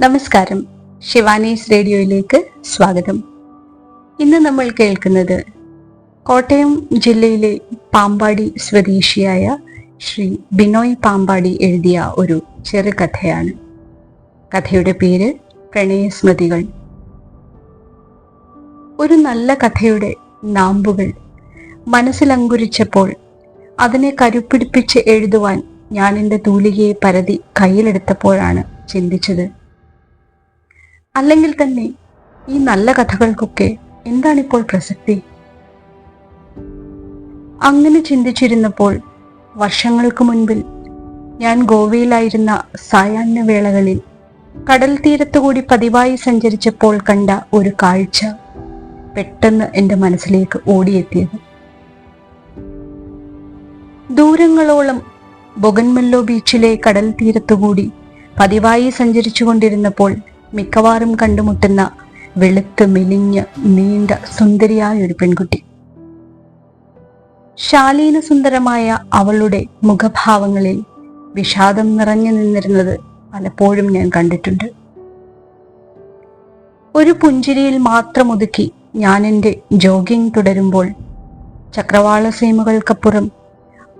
നമസ്കാരം. ശിവാനീസ് റേഡിയോയിലേക്ക് സ്വാഗതം. ഇന്ന് നമ്മൾ കേൾക്കുന്നത് കോട്ടയം ജില്ലയിലെ പാമ്പാടി സ്വദേശിയായ ശ്രീ ബിനോയ് പാമ്പാടി എഴുതിയ ഒരു ചെറുകഥയാണ്. കഥയുടെ പേര് പ്രണയസ്മൃതികൾ. ഒരു നല്ല കഥയുടെ നാമ്പുകൾ മനസ്സിലങ്കുരിച്ചപ്പോൾ അതിനെ കരുപ്പിടിപ്പിച്ച് എഴുതുവാൻ ഞാൻ എന്റെ തൂലികയെ പരതി കയ്യിലെടുത്തപ്പോഴാണ് ചിന്തിച്ചത്. അല്ലെങ്കിൽ തന്നെ ഈ നല്ല കഥകൾക്കൊക്കെ എന്താണിപ്പോൾ പ്രസക്തി? അങ്ങനെ ചിന്തിച്ചിരുന്നപ്പോൾ വർഷങ്ങൾക്ക് മുൻപിൽ ഞാൻ ഗോവയിലായിരുന്ന സായാഹ്ന വേളകളിൽ കടൽ തീരത്തുകൂടി പതിവായി സഞ്ചരിച്ചപ്പോൾ കണ്ട ഒരു കാഴ്ച പെട്ടെന്ന് എന്റെ മനസ്സിലേക്ക് ഓടിയെത്തിയത്. ദൂരങ്ങളോളം ബൊഗൻമല്ലോ ബീച്ചിലെ കടൽ തീരത്തുകൂടി പതിവായി സഞ്ചരിച്ചുകൊണ്ടിരുന്നപ്പോൾ മിക്കവാറും കണ്ടുമുട്ടുന്ന വെളുത്ത് മെലിഞ്ഞ നീണ്ട സുന്ദരിയായ ഒരു പെൺകുട്ടി. ശാലീന സുന്ദരമായ അവളുടെ മുഖഭാവങ്ങളിൽ വിഷാദം നിറഞ്ഞു നിന്നിരുന്നത് പലപ്പോഴും ഞാൻ കണ്ടിട്ടുണ്ട്. ഒരു പുഞ്ചിരിയിൽ മാത്രം ഒതുക്കി ഞാൻ എന്റെ ജോഗിംഗ് തുടരുമ്പോൾ ചക്രവാള സീമകൾക്കപ്പുറം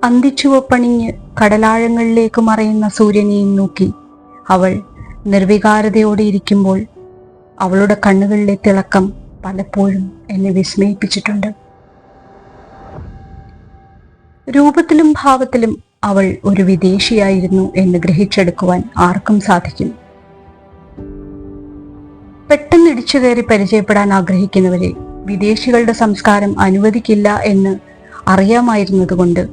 അന്തിച്ചുവപ്പണിഞ്ഞ് കടലാഴങ്ങളിലേക്ക് മറയുന്ന സൂര്യനെയും നോക്കി അവൾ നിർവികാരതയോടെ ഇരിക്കുമ്പോൾ അവളുടെ കണ്ണുകളിലെ തിളക്കം പലപ്പോഴും എന്നെ വിസ്മയിപ്പിച്ചിട്ടുണ്ട്. രൂപത്തിലും ഭാവത്തിലും അവൾ ഒരു വിദേശിയായിരുന്നു എന്ന് ഗ്രഹിച്ചെടുക്കുവാൻ ആർക്കും സാധിക്കും. പെട്ടെന്ന് ഇടിച്ചു കയറി പരിചയപ്പെടാൻ ആഗ്രഹിക്കുന്നവരെ വിദേശികളുടെ സംസ്കാരം അനുവദിക്കില്ല എന്ന് അറിയാമായിരുന്നതുകൊണ്ട്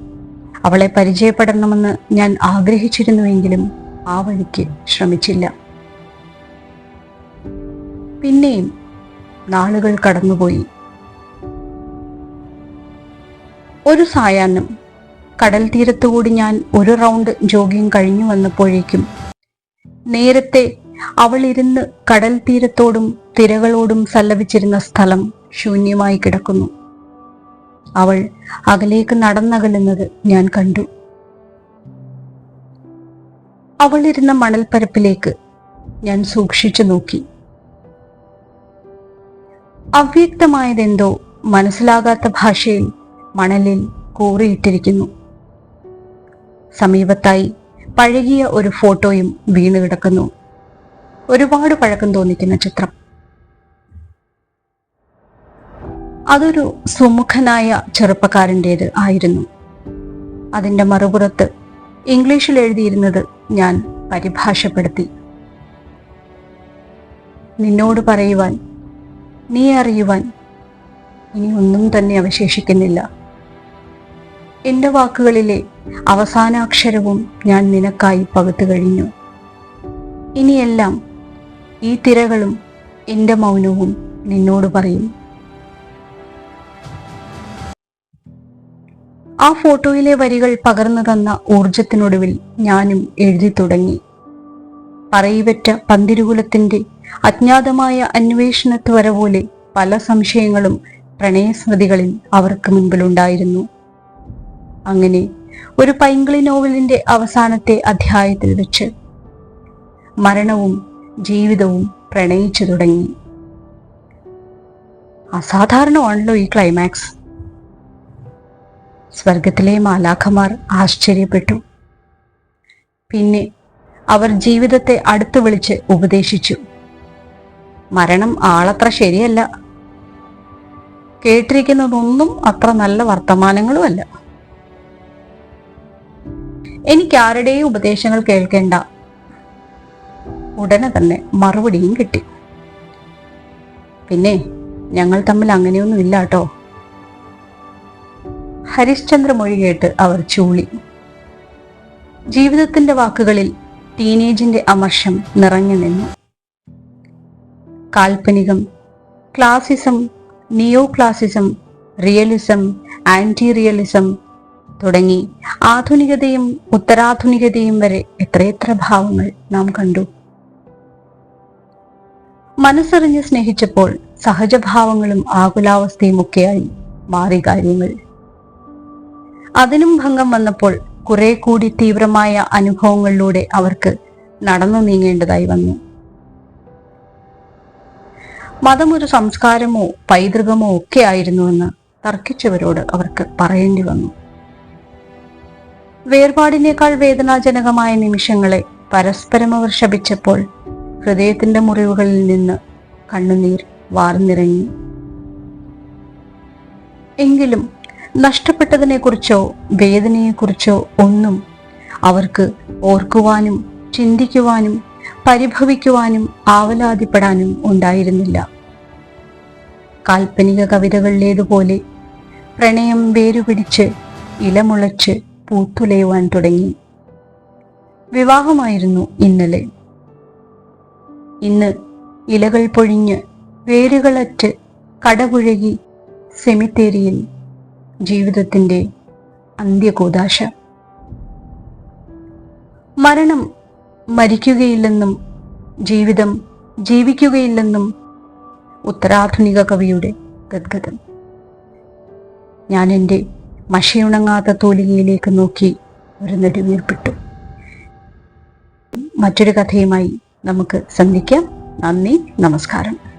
അവളെ പരിചയപ്പെടണമെന്ന് ഞാൻ ആഗ്രഹിച്ചിരുന്നുവെങ്കിലും ആ വഴിക്ക് ശ്രമിച്ചില്ല. പിന്നെയും നാളുകൾ കടന്നുപോയി. ഒരു സായാഹ്നം കടൽ തീരത്തുകൂടി ഞാൻ ഒരു റൗണ്ട് ജോഗിങ് കഴിഞ്ഞു വന്നപ്പോഴേക്കും നേരത്തെ അവൾ ഇരുന്ന് കടൽ തീരത്തോടും തിരകളോടും സല്ലപിച്ചിരുന്ന സ്ഥലം ശൂന്യമായി കിടക്കുന്നു. അവൾ അകലേക്ക് നടന്നകലുന്നത് ഞാൻ കണ്ടു. അവൾ ഇരുന്ന മണൽപ്പരപ്പിലേക്ക് ഞാൻ സൂക്ഷിച്ചു നോക്കി. അവ്യക്തമായതെന്തോ മനസ്സിലാകാത്ത ഭാഷയിൽ മണലിൽ കൂറിയിട്ടിരിക്കുന്നു. സമീപത്തായി പഴകിയ ഒരു ഫോട്ടോയും വീണ് കിടക്കുന്നു ഒരുപാട് പഴക്കം തോന്നിക്കുന്ന ചിത്രം. അതൊരു സുമുഖനായ ചെറുപ്പക്കാരന്റേത് ആയിരുന്നു. അതിന്റെ മറുപുറത്ത് ഇംഗ്ലീഷിൽ എഴുതിയിരുന്നത് ഞാൻ പരിഭാഷപ്പെടുത്തി. നിന്നോട് പറയുവാൻ നീ അറിയുവാൻ ഇനി ഒന്നും തന്നെ അവശേഷിക്കുന്നില്ല. എന്റെ വാക്കുകളിലെ അവസാന അക്ഷരവും ഞാൻ നിനക്കായി പകുത്തു കഴിഞ്ഞു. ഇനിയെല്ലാം ഈ തിരകളും എന്റെ മൗനവും നിന്നോട് പറയും. ആ ഫോട്ടോയിലെ വരികൾ പകർന്നു തന്ന ഊർജത്തിനൊടുവിൽ ഞാനും എഴുതി തുടങ്ങി. പറയിവറ്റ പന്തിരുകുലത്തിന്റെ അജ്ഞാതമായ അന്വേഷണത്വര പോലെ പല സംശയങ്ങളും പ്രണയസ്മൃതികളിൽ അവർക്ക് മുൻപിലുണ്ടായിരുന്നു. അങ്ങനെ ഒരു പൈങ്കിളി നോവലിന്റെ അവസാനത്തെ അധ്യായത്തിൽ വെച്ച് മരണവും ജീവിതവും പ്രണയിച്ചു തുടങ്ങി. അസാധാരണമാണല്ലോ ഈ ക്ലൈമാക്സ്. സ്വർഗത്തിലെ മാലാഖമാർ ആശ്ചര്യപ്പെട്ടു. പിന്നെ അവർ ജീവിതത്തെ അടുത്തു വിളിച്ച് ഉപദേശിച്ചു. മരണം ആളത്ര ശരിയല്ല. കേട്ടിരിക്കുന്നതൊന്നും അത്ര നല്ല വർത്തമാനങ്ങളുമല്ല. എനിക്ക് ആരുടെയും ഉപദേശങ്ങൾ കേൾക്കേണ്ട. ഉടനെ തന്നെ മറുപടിയും കിട്ടി. പിന്നെ ഞങ്ങൾ തമ്മിൽ അങ്ങനെയൊന്നും ഇല്ല കേട്ടോ ഹരിശ്ചന്ദ്ര മൊഴി കേട്ട് അവർ ചൂളി. ജീവിതത്തിന്റെ വാക്കുകളിൽ ടീനേജിന്റെ അമർഷം നിറഞ്ഞു നിന്നു. കാൽപ്പനികം classicism neo classicism realism anti realism തുടങ്ങി ആധുനികതയും ഉത്തരാധുനികതയും വരെ എത്രയെത്ര ഭാവങ്ങൾ നാം കണ്ടു. മനസ്സറിഞ്ഞ് സ്നേഹിച്ചപ്പോൾ സഹജഭാവങ്ങളും ആകുലാവസ്ഥയും ഒക്കെയായി മാറി കാര്യങ്ങൾ. അതിനും ഭംഗം വന്നപ്പോൾ കുറെ കൂടി തീവ്രമായ അനുഭവങ്ങളിലൂടെ അവർക്ക് നടന്നു നീങ്ങേണ്ടതായി വന്നു. മതമൊരു സംസ്കാരമോ പൈതൃകമോ ഒക്കെ ആയിരുന്നുവെന്ന് തർക്കിച്ചവരോട് അവർക്ക് പറയേണ്ടി വന്നു. വേർപാടിനേക്കാൾ വേദനാജനകമായ നിമിഷങ്ങളെ പരസ്പരം അവർ ശപിച്ചപ്പോൾ ഹൃദയത്തിന്റെ മുറിവുകളിൽ നിന്ന് കണ്ണുനീർ വാർന്നിറങ്ങി. എങ്കിലും നഷ്ടപ്പെട്ടതിനെക്കുറിച്ചോ വേദനയെക്കുറിച്ചോ ഒന്നും അവർക്ക് ഓർക്കുവാനും ചിന്തിക്കുവാനും പരിഭവിക്കുവാനും ആവലാതിപ്പെടാനും ഉണ്ടായിരുന്നില്ല. കാൽപ്പനിക കവിതകളിലേതുപോലെ പ്രണയം വേരുപിടിച്ച് ഇലമുളച്ച് പൂത്തുലയുവാൻ തുടങ്ങി. വിവാഹമായിരുന്നു ഇന്നലെ. ഇന്ന് ഇലകൾ പൊഴിഞ്ഞ് വേരുകളറ്റ് കടപുഴകി സെമിത്തേരിയിൽ ജീവിതത്തിന്റെ അന്ത്യകൂതാശ മരണം മരിക്കുകയില്ലെന്നും ജീവിതം ജീവിക്കുകയില്ലെന്നും ഉത്തരാധുനിക കവിയുടെ ഗദ്ഗതം ഞാൻ എന്റെ മഷിയുണങ്ങാത്ത തൂലികയിലേക്ക് നോക്കി ഒരു നെടുവീർപ്പിട്ടു മറ്റൊരു കഥയുമായി നമുക്ക് സന്ധിക്കാം. നന്ദി നമസ്കാരം.